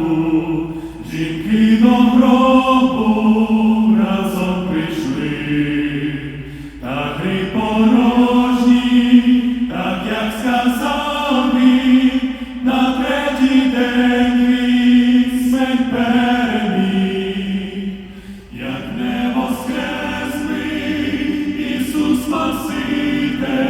ранку, жінки до разом прийшли, та гри порожні, так як сказав на третій день він як не воскресний Ісус Спаситель,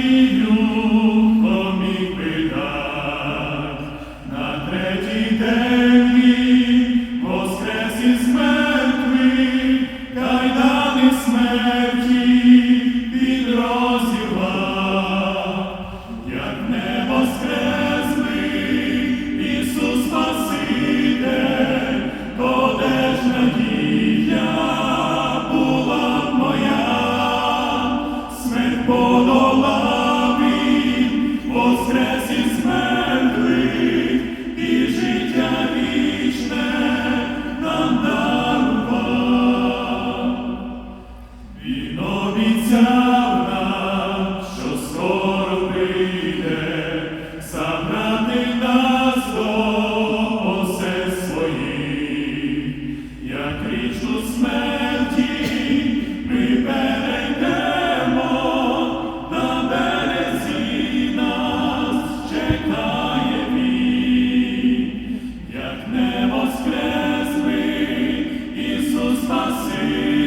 подолав він, воскрес із мертвих, і життя вічне нам дарував. Він обіцяв. Воскрес ми, Ісус спаси.